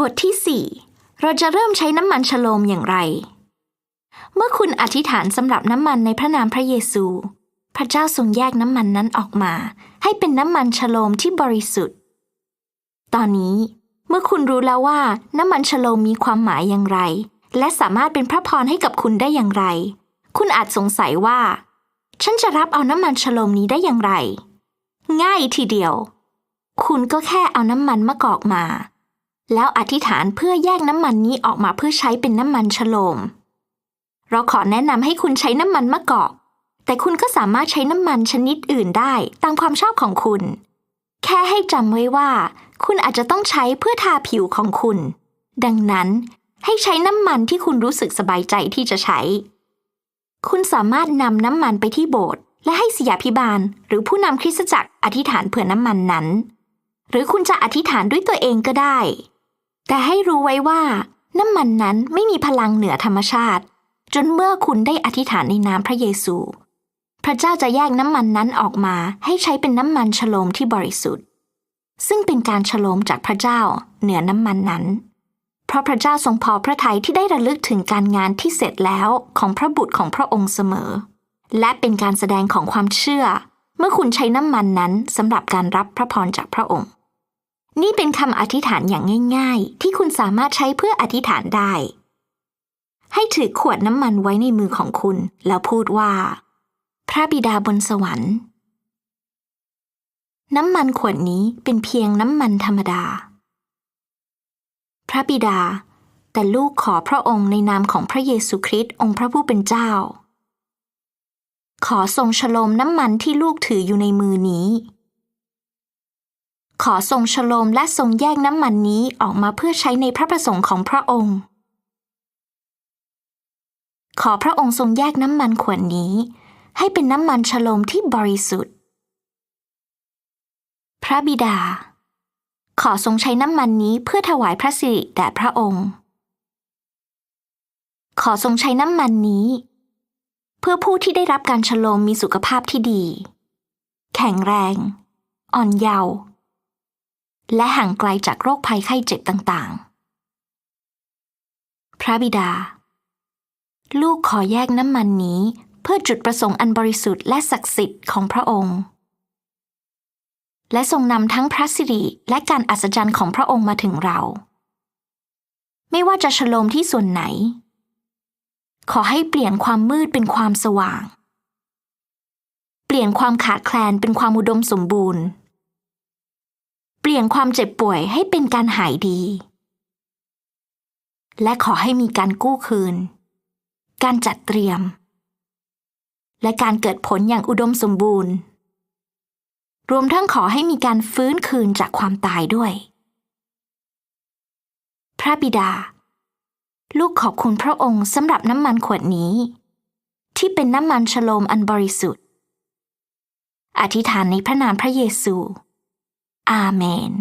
บทที่ 4 เราจะเริ่มใช้น้ำมันชโลมอย่างไร เมื่อคุณอธิษฐานสำหรับน้ำมันในพระนามพระเยซู พระเจ้าทรงแยกน้ำมันนั้นออกมา ให้เป็นน้ำมันชโลมที่บริสุทธิ์ ตอนนี้เมื่อคุณรู้แล้วว่าน้ำมันชโลมมีความหมายอย่างไร และสามารถเป็นพระพรให้กับคุณได้อย่างไร คุณอาจสงสัยว่า ฉันจะรับเอาน้ำมันชโลมนี้ได้อย่างไร ง่ายทีเดียว คุณก็แค่เอาน้ำมันมะกอกมา แล้วอธิษฐานเพื่อแยกน้ำมันนี้ออกมาเพื่อใช้เป็นน้ำมันชโลม เราขอแนะนำให้คุณใช้น้ำมันมะกอก แต่คุณก็สามารถใช้น้ำมันชนิดอื่นได้ตามความชอบของคุณ แค่ให้จำไว้ว่า คุณอาจจะต้องใช้เพื่อทาผิวของคุณ ดังนั้นให้ใช้น้ำมันที่คุณรู้สึกสบายใจที่จะใช้ คุณสามารถนำน้ำมันไปที่โบสถ์และให้ศิยาพิบาล หรือผู้นำคริสตจักรอธิษฐานเผื่อน้ำมันนั้น หรือคุณจะอธิษฐานด้วยตัวเองก็ได้ แต่ให้รู้ไว้ว่า น้ำมันนั้นไม่มีพลังเหนือธรรมชาติ จนเมื่อคุณได้อธิษฐานในนามพระเยซู พระเจ้าจะแยกน้ำมันนั้นออกมาให้ใช้เป็นน้ำมันฉโลมที่บริสุทธิ์ ซึ่งเป็นการฉโลมจากพระเจ้าเหนือน้ำมันนั้น เพราะพระเจ้าทรงพอพระทัยที่ได้ระลึกถึงการงานที่เสร็จแล้วของพระบุตรของพระองค์เสมอ และเป็นการแสดงของความเชื่อ เมื่อคุณใช้น้ำมันนั้นสำหรับการรับพระพรจากพระองค์ นี่เป็นคำอธิษฐานอย่างง่าย ๆ ที่คุณสามารถใช้เพื่ออธิษฐานได้ ให้ถือขวดน้ำมันไว้ในมือของคุณ แล้วพูดว่า พระบิดาบนสวรรค์ น้ำมันขวดนี้เป็นเพียงน้ำมันธรรมดา พระบิดา แต่ลูกขอพระองค์ในนามของพระเยซูคริสต์องค์พระผู้เป็นเจ้า ขอทรงฉลมน้ำมันที่ลูกถืออยู่ในมือนี้ ขอทรงฉโลมและทรงแยกน้ำมันนี้ออกมาเพื่อใช้ในพระประสงค์ของพระองค์ ขอพระองค์ทรงแยกน้ำมันขวดนี้ ให้เป็นน้ำมันฉโลมที่บริสุทธิ์ พระบิดา ขอทรงใช้น้ำมันนี้เพื่อถวายพระสิริแด่พระองค์ ขอทรงใช้น้ำมันนี้ เพื่อผู้ที่ได้รับการฉโลมมีสุขภาพที่ดี แข็งแรง อ่อนเยาว์ และห่างไกลจากโรคภัยไข้เจ็บต่างๆ พระบิดา ลูกขอแยกน้ำมันนี้เพื่อจุดประสงค์อันบริสุทธิ์และศักดิ์สิทธิ์ของพระองค์ และทรงนำทั้งพระสิริและการอัศจรรย์ของพระองค์มาถึงเรา ไม่ว่าจะฉโลมที่ส่วนไหน ขอให้เปลี่ยนความมืดเป็นความสว่าง เปลี่ยนความขาดแคลนเป็นความอุดมสมบูรณ์ เปลี่ยนความเจ็บป่วยให้เป็นการหายดี และขอให้มีการกู้คืน การจัดเตรียม และการเกิดผลอย่างอุดมสมบูรณ์ รวมทั้งขอให้มีการฟื้นคืนจากความตายด้วย พระบิดา ลูกขอบคุณพระองค์สำหรับน้ำมันขวดนี้ ที่เป็นน้ำมันชโลมอันบริสุทธิ์ อธิษฐานในพระนามพระเยซู อาเมน